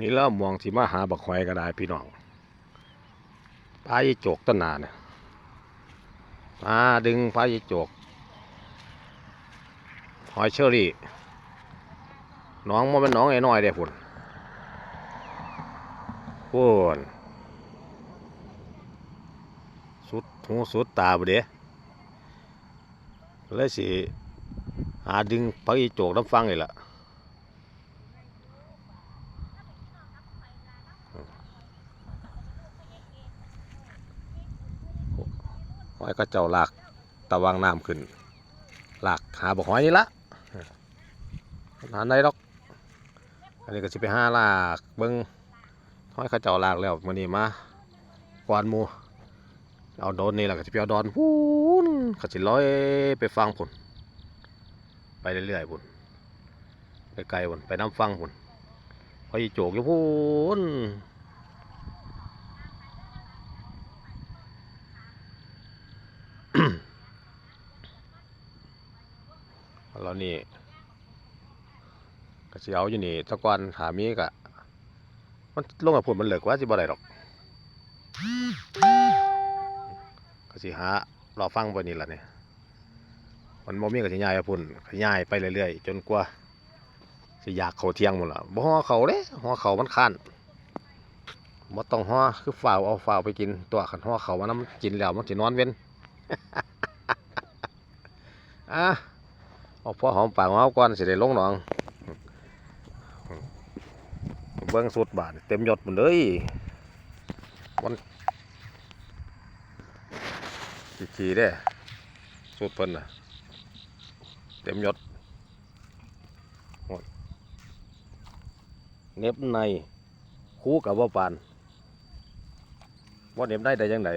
นี่เริ่มองที่มาหาบักหอยก็ได้พี่น้องปลายี่โจกต้นนาเนี่ยมาดึงปลายี่โจก หอยเชอรี่ น้องมันเป็นน้องไอ้น้อยเด้พุ่นพุ่นสุดหูสุดตาบ่เด้เลยสิหาดึงปลายี่โจกน้ำฟังนี่ล่ะ อยก็เจ้าลากตะวางน้ำขึ้นลากหาบอกหอยนี่ละหาได้ดอก อันนี้ก็สิไปห้าลากเบิ้งหอยเขาเจ้าลากแล้วมันนี้มากวานมูเอาโดนนี่แหละก็สิไปเอาดอนพูนก็สิลอยไปฟังพุ่นไปเรื่อยๆพุ่นไปไกลพุ่นไปน้ำฟังพุ่นพออีโจกอยู่พูน แล้วนี่ก็สิเอาอยู่นี่ตะกอนถามีก็มันลงกับผมมันเหลือกว่าสิบ่ได้ดอกก็สิหารอฟังไปนี่ล่ะเนี่ยมันบ่มีก็สิย้ายไปพุ่นก็ย้ายไปเรื่อยๆจนกว่าสิอยากเขาเที่ยงหมดละบ่ฮอเขาเด้ฮอเขามันคันบ่ต้องฮอคือฝ่าวเอาฝ่าวไปกินตัวคันฮอเขามันำกินแล้วมันสินอนเว้นอะ เอาพอหอมปากหอมก่อนสิได้ลงหนองเบิ้งสุดบาทเต็มยศหมดเลยวันขี่ๆเด้สุดเพิ่นน่ะเต็มยศโอ้ยเน็บในคู่กับว่าปานว่าเน็บได้ได้ยังไง